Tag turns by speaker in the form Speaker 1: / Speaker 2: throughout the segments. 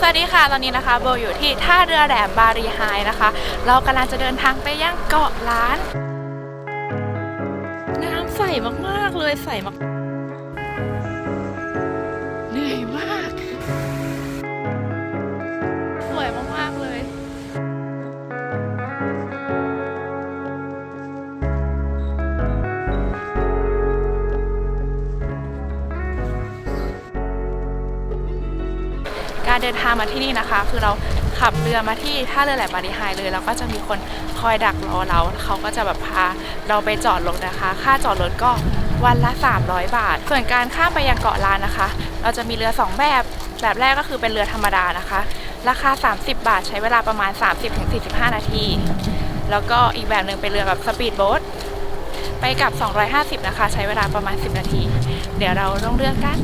Speaker 1: สวัสดีค่ะ ตอนนี้นะคะโบอยู่ที่ท่าเรือแหลมบารีไฮนะคะ เรากำลังจะเดินทางไปยังเกาะล้าน น้ำใสมากๆเลยใสมาก เดินทางมาที่นี่นะคะ คือเราขับเรือมาที่ท่าเรือแหลมบารีไฮเลยแล้วก็จะมีคนคอยดักรอเราเขาก็จะแบบพาเราไปจอดรถนะคะ ค่าจอดรถก็วันละ 300 บาท ส่วนการข้ามไปยังเกาะล้านนะคะ เราจะมีเรือ 2 แบบ แบบแรกก็คือเป็นเรือธรรมดานะคะ ราคา 30 บาทใช้เวลาประมาณ 30-45 นาที แล้วก็อีกแบบหนึ่งเป็นเรือแบบสปีดโบ๊ทไปกับ 250 นะคะ ใช้เวลาประมาณ 10 นาที เดี๋ยวเราต้องเลือกกัน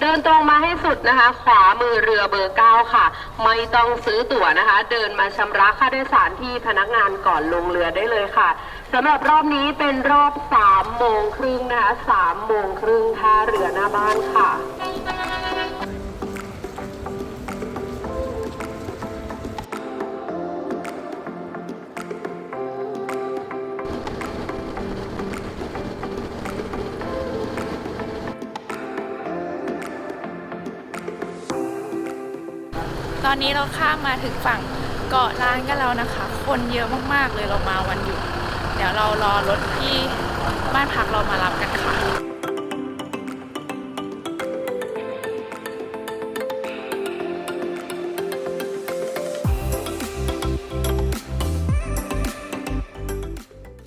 Speaker 2: เดินตรงมาให้สุดนะคะ ขวามือเรือเบอร์เก้าค่ะ ไม่ต้องซื้อตั๋วนะคะ เดินมาชำระค่าโดยสารที่พนักงานก่อนลงเรือได้เลยค่ะสำหรับรอบนี้เป็นรอบสามโมงครึ่งนะคะสามโมงครึ่งท่าเรือหน้าบ้านค่ะ
Speaker 1: ตอนนี้เราข้ามมาถึงฝั่งเกาะล้านกันแล้วนะคะ คนเยอะมากๆเลยเรามาวันหยุดเดี๋ยวเรารอรถที่บ้านพักเรามารับกันค่ะ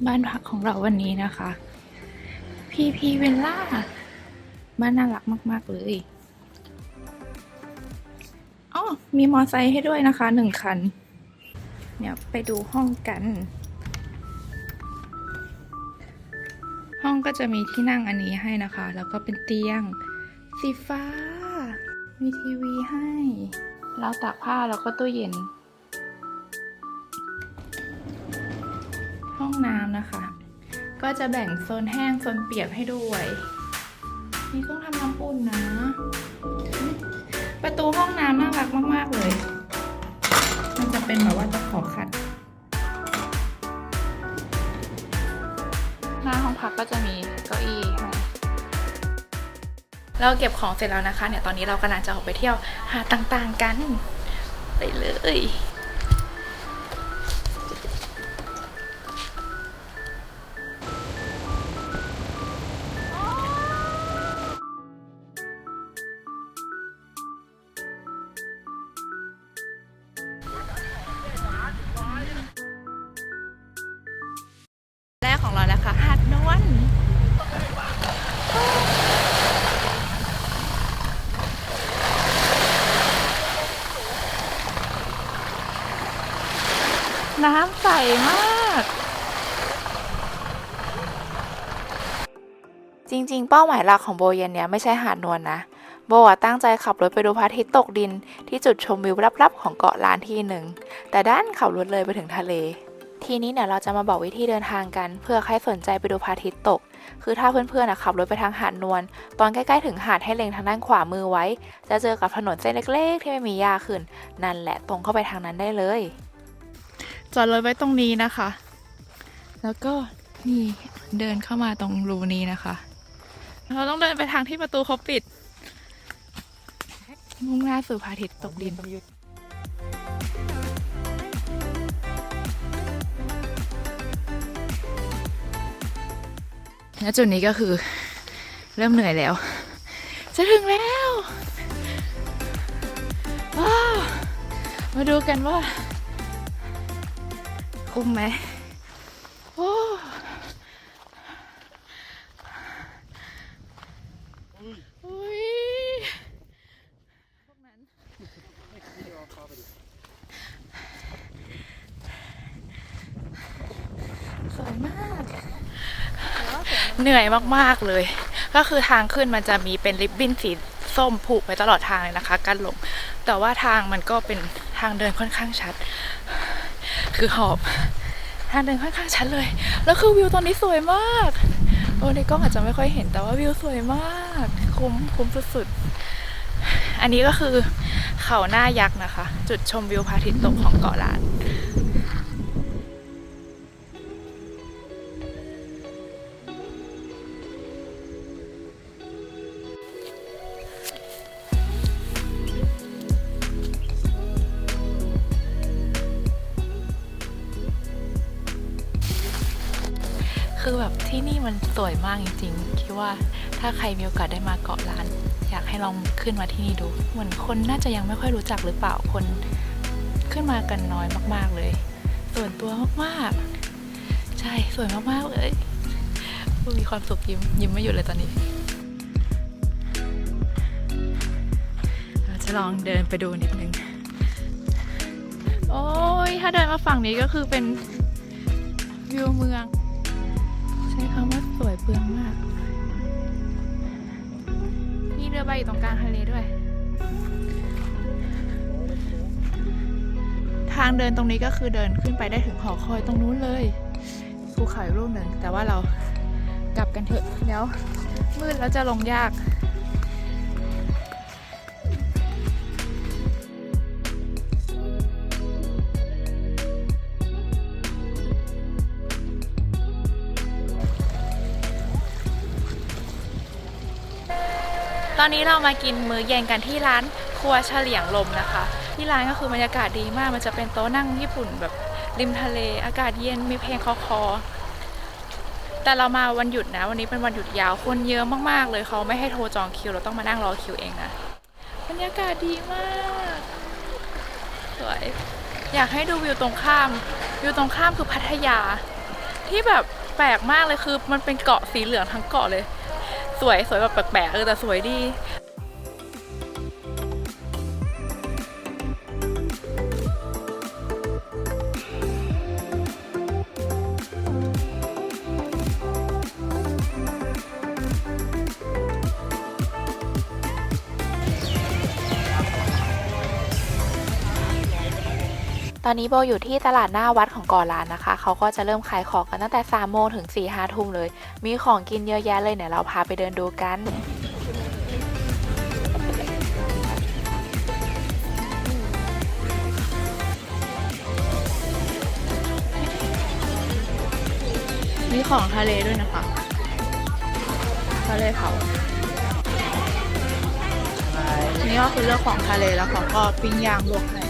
Speaker 1: บ้านพักของเราวันนี้นะคะ พีพีเวลล่าบ้านน่ารักมาก ๆ เลย มีมอไซค์ให้ด้วยนะคะหนึ่งคัน เดี๋ยวไปดูห้องกัน ห้องก็จะมีที่นั่งอันนี้ให้นะคะ แล้วก็เป็นเตียง สีฟ้า มีทีวีให้เราตากผ้าแล้วก็ตู้เย็น ห้องน้ำนะคะ ก็จะแบ่งโซนแห้งโซนเปียกให้ด้วย มีเครื่องทำน้ำอุ่นนะ ประตูห้องน้ำน่ารักมาก ๆ เลย มันจะเป็นแบบว่าจะขอขัด หน้าห้องพักก็จะมีเก้าอี้ให้เราเก็บของเสร็จแล้วนะคะ เนี่ยตอนนี้เรากำลังจะออกไปเที่ยวหาดต่างๆกัน ไปเลย เป้าหมายหลักของโบเย็นเนี้ยไม่ใช่หาดนวลนะโบตั้งใจขับรถไปดูพระอาทิตย์ตกดิน ที่จุดชมวิวลับๆ ของเกาะล้านที่หนึ่ง แต่ด้านขับรถเลยไปถึงทะเล ทีนี้เนี่ยเราจะมาบอกวิธีเดินทางกัน เพื่อใครสนใจไปดูพระอาทิตย์ตก คือถ้าเพื่อนๆอะขับรถไปทางหาดนวล ตอนใกล้ๆถึงหาดให้เล็งทางด้านขวามือไว้ จะเจอกับถนนเส้นเล็กๆ ที่ไม่มีหญ้าขึ้น นั่นแหละตรงเข้าไปทางนั้นได้เลย จอดรถไว้ตรงนี้นะคะ แล้วก็นี่เดินเข้ามาตรงรูนี้นะคะ เราต้องเดินไปทางที่ประตูเขาปิด มุ่งหน้าสู่พระอาทิตย์ตกดินและจุดนี้ก็คือเริ่มเหนื่อยแล้ว จะถึงแล้วว้าวมาดูกันว่า คุ้มไหมโอ้อุ๊ยพวกนั้นสวยมาก เหนื่อยมากๆเลย ก็คือทางขึ้นมันจะมีเป็นริบบิ้นสีส้มผูกไปตลอดทางเลยนะคะกันลง แต่ว่าทางมันก็เป็นทางเดินค่อนข้างชัด คือหอบทางเดินค่อนข้างชัดเลย แล้วคือวิวตอนนี้สวยมากโอ้ในกล้องอาจจะไม่ค่อยเห็นแต่ว่าวิวสวยมากคุ้มคุ้มสุดๆอันนี้ก็คือเขาหน้ายักษ์นะคะ จุดชมวิวพระอาทิตย์ตกของเกาะล้าน สวยมากจริงๆ คิดว่าถ้าใครมีโอกาสได้มาเกาะล้าน อยากให้ลองขึ้นมาที่นี่ดู เหมือนคนน่าจะยังไม่ค่อยรู้จักหรือเปล่าคนขึ้นมากันน้อยมากๆเลย ส่วนตัวมากๆ ใช่สวยมากๆเลยมีความสุขยิ้มยิ้มไม่หยุดเลยตอนนี้ เราจะลองเดินไปดูนิดนึง โอ้ยถ้าเดินมาฝั่งนี้ก็คือเป็นวิวเมืองใช้คำว่า สวยเปลืองมาก มีเรือใบอยู่ตรงกลางทะเลด้วย ทางเดินตรงนี้ก็คือเดินขึ้นไปได้ถึงหอคอยตรงนู้นเลยภูเขาอีกลูกหนึ่งแต่ว่าเรากลับกันเถอะแล้วมืดแล้วจะลงยาก ตอนนี้เรามากินมื้อเย็นกันที่ร้านครัวเฉลียงลมนะคะ ที่ร้านก็คือบรรยากาศดีมาก มันจะเป็นโต๊ะนั่งญี่ปุ่นแบบริมทะเล อากาศเย็นมีเพลงคอคอ แต่เรามาวันหยุดนะ วันนี้เป็นวันหยุดยาวคนเยอะมากๆ เลยเขาไม่ให้โทรจองคิว เราต้องมานั่งรอคิวเองนะบรรยากาศดีมากสวยอยากให้ดูวิวตรงข้ามวิวตรงข้ามคือพัทยา ที่แบบแปลกมากเลยคือมันเป็นเกาะสีเหลืองทั้งเกาะเลย สวยสวยแบบแปลกๆเออแต่สวยดีตอนนี้โบอยู่ที่ตลาดหน้าวัด ของเก่อลานนะคะ เขาก็จะเริ่มขายของกันตั้งแต่3โมงถึง4 5ทุ่มเลย มีของกินเยอะแยะเลยเนี่ยเราพาไปเดินดูกัน มีของทะเลด้วยนะคะทะเลเผานี่ก็คือเรื่องของทะเลแล้วเขาก็ปิ้งย่างลวกให้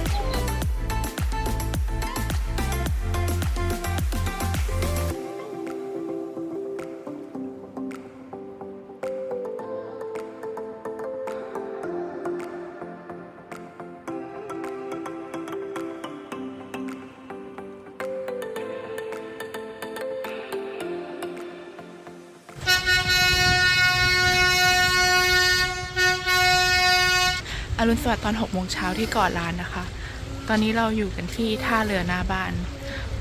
Speaker 1: อรุณสวัสดิ์ตอน6โมงเช้าที่เกาะล้านนะคะ ตอนนี้เราอยู่กันที่ท่าเรือหน้าบ้าน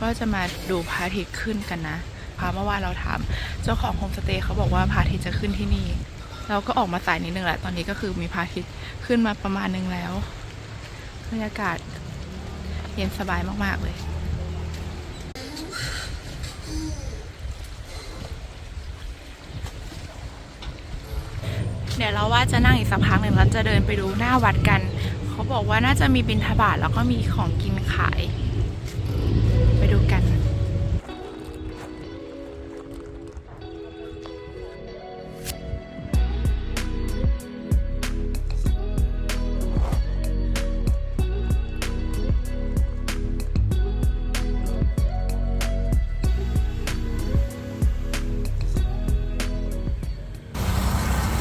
Speaker 1: ว่าจะมาดูพระอาทิตย์ขึ้นกันนะพาเมื่อวานเราถามเจ้าของโฮมสเตย์เขาบอกว่าพระอาทิตย์จะขึ้นที่นี่ เราก็ออกมาสายนิดนึงแหละ ตอนนี้ก็คือมีพระอาทิตย์ขึ้นมาประมาณนึงแล้วบรรยากาศเย็นสบายมากๆเลย เดี๋ยวเราว่าจะนั่งอีกสักพักหนึ่งแล้วจะเดินไปดูหน้าวัดกัน เขาบอกว่าน่าจะมีบิณฑบาตแล้วก็มีของกินขาย ไปดูกัน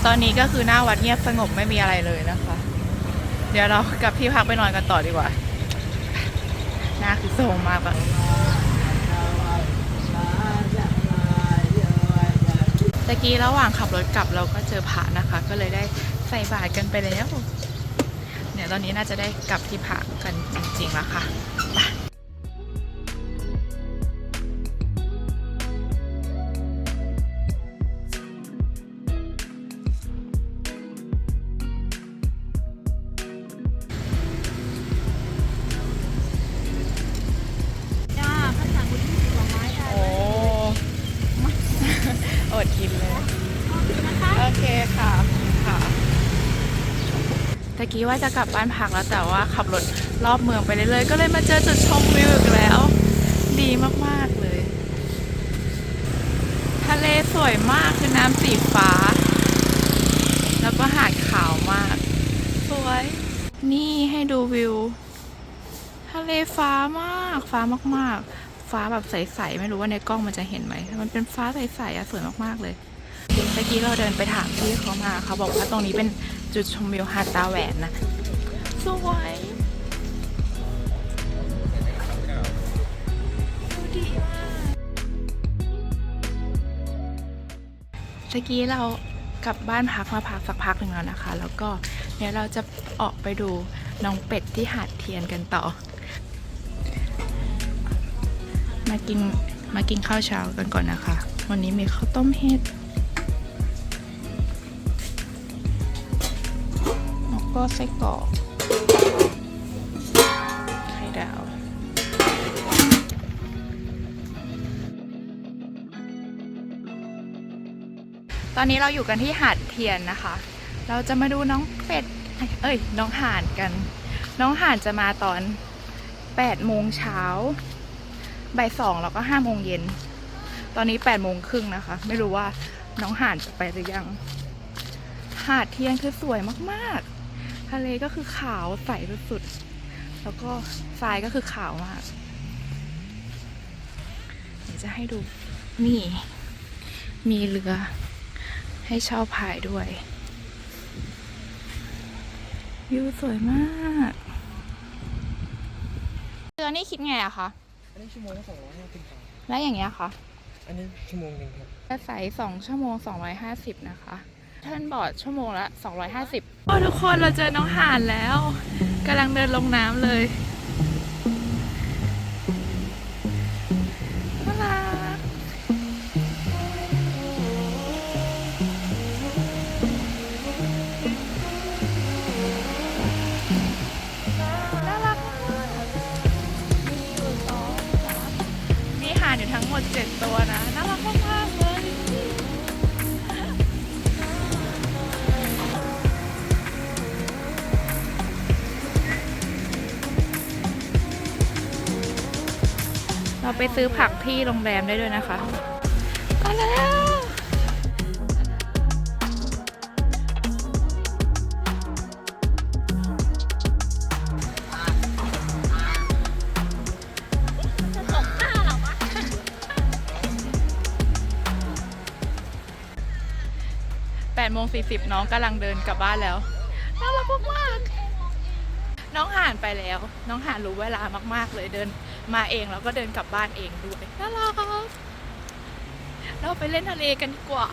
Speaker 1: ตอนนี้ก็คือหน้าวัดเงียบสงบไม่มีอะไรเลยนะคะ เดี๋ยวเรากลับที่พักไปนอนกันต่อดีกว่า หน้าคือโซมมากอะตะกี้ระหว่างขับรถกลับเราก็เจอพระนะคะ ก็เลยได้ใส่บาตรกันไปแล้ว เนี่ยตอนนี้น่าจะได้กลับที่พักกันจริงๆแล้วค่ะ ว่าจะกลับบ้านพักแล้วแต่ว่าขับรถรอบเมืองไปเรื่อยๆก็เลยมาเจอจุดชมวิวอีกแล้ว ดีมากๆเลย ทะเลสวยมากคือน้ำสีฟ้า แล้วก็หาดขาวมาก สวย นี่ให้ดูวิว ทะเลฟ้ามากฟ้ามากๆ ฟ้าแบบใสๆไม่รู้ว่าในกล้องมันจะเห็นไหมมันเป็นฟ้าใสๆอะสวยมากๆเลย มื่อกี้เราเดินไปถามพี่เขามาเขาบอกว่าตรงนี้เป็นจุดชมวิวหาดตาแหวนนะสวยดีมากเมื่อกี้เรากลับบ้านพักมาพักสักพักหนึ่งแล้วนะคะ แล้วก็เดี๋ยวเราจะออกไปดูน้องเป็ดที่หาดเทียนกันต่อ มากินมากินข้าวเช้ากันก่อนนะคะ วันนี้มีข้าวต้มเห็ด ก็ไส้กรอกไข่ดาวตอนนี้เราอยู่กันที่หาดเทียนนะคะ เราจะมาดูน้องเป็ด เอ้ย น้องห่านกัน น้องห่านจะมาตอน8โมงเช้าบ่ายสองแล้วก็ห้าโมงเย็น ตอนนี้แปดโมงครึ่งนะคะ ไม่รู้ว่าน้องห่านจะไปหรือยัง หาดเทียนคือสวยมากๆ ทะเลก็คือขาวใสสุดๆ แล้วก็ทรายก็คือขาวมาก เดี๋ยวจะให้ดู นี่ มีเรือ ให้เช่าพายด้วย วิวสวยมากเรือนี่คิดไงอะคะ
Speaker 3: อันนี้ชั่วโมงละสองร้อยห้าสิบบาท
Speaker 1: แล้วอย่างเงี้ยคะ
Speaker 3: อันนี้ชั่วโมงหนึ่งครับ
Speaker 1: กระสายสองชั่วโมง250นะคะเทิร์นบอร์ดชั่วโมงละ 250โอ้ทุกคนเราเจอน้องห่านแล้วกำลังเดินลงน้ำเลย ซื้อผักที่โรงแรมได้ด้วยนะคะมาแล้วแปดโมงสี่สิบน้องกำลังเดินกลับบ้านแล้วน่ารักมากๆน้องห่านไปแล้ว น้องห่านรู้เวลามาก ๆ เลยเดิน มาเองแล้วก็เดินกลับบ้านเองด้วยน่ารักเราไปเล่นทะเลกันดีกว่า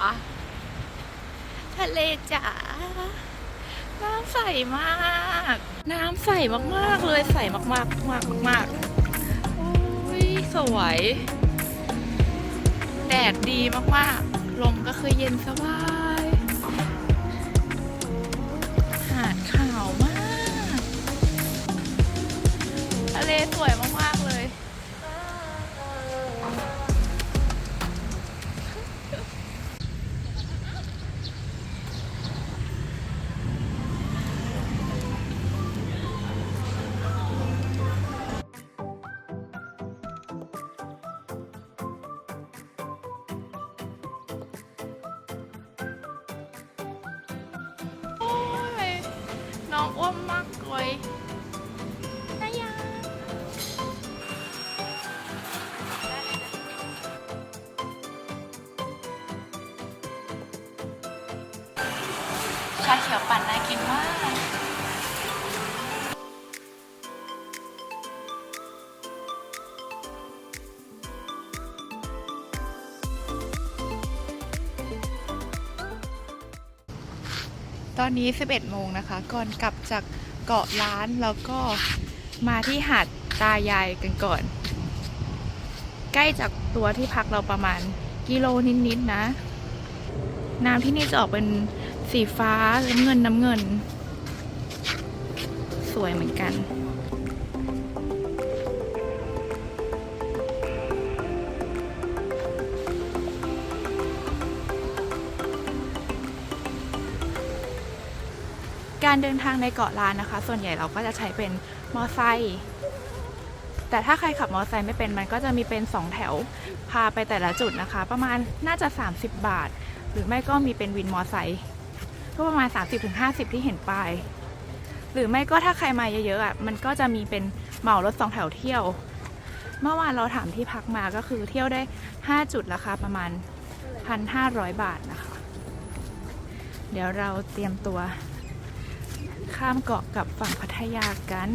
Speaker 1: ทะเลจ๋าน้ำใสมาก น้ำใสมากๆเลยใสมากๆมากมากมากโอ้ยสวย แดดดีมากๆ ลมก็คือเย็นสบาย หาดขาวมาก ทะเลสวยมาก ชาเขียวปั่นน่ากินมากตอนนี้ 11 โมงนะคะ ก่อนกลับจากเกาะล้านแล้วก็มาที่หาดตายายกันก่อน ใกล้จากตัวที่พักเราประมาณกิโลนิดๆนะน้ำที่นี่จะออกเป็น สีฟ้าน้ำเงินน้ำเงิน สวยเหมือนกันกลการเดินทางในเกาะล้านนะคะ ส่วนใหญ่เราก็จะใช้เป็นมอไซค์แต่ถ้าใครขับมอไซค์ไม่เป็นมันก็จะมีเป็น 2 แถวพาไปแต่ละจุดนะคะ ประมาณน่าจะ 30 บาท หรือไม่ก็มีเป็นวินมอไซค์ ก็ประมาณ 30-50 ที่เห็นป้ายหรือไม่ก็ถ้าใครมาเยอะๆอะมันก็จะมีเป็นเหมารถสองแถวเที่ยว เมื่อวานเราถามที่พักมาก็คือเที่ยวได้ 5 จุดราคาประมาณ 1,500 บาทนะคะ เดี๋ยวเราเตรียมตัวข้ามเกาะกับฝั่งพัทยากัน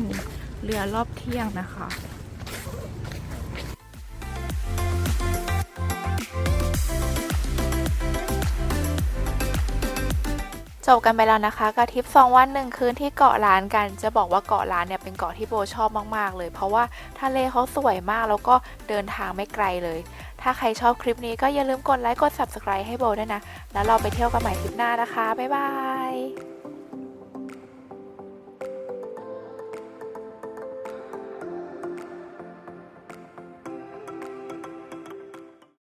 Speaker 1: เรือรอบเที่ยงนะคะ จบกันไปแล้วนะคะกับทริป2วันหนึ่งคืนที่เกาะล้านกัน จะบอกว่าเกาะล้านเนี่ยเป็นเกาะที่โบชอบมากๆ เลย เพราะว่าทะเลเขาสวยมากแล้วก็เดินทางไม่ไกลเลย ถ้าใครชอบคลิปนี้ก็อย่าลืมกดไลค์กด subscribe ให้โบด้วยนะ แล้วเราไปเที่ยวกันใหม่คลิปหน้านะคะ บ๊ายบาย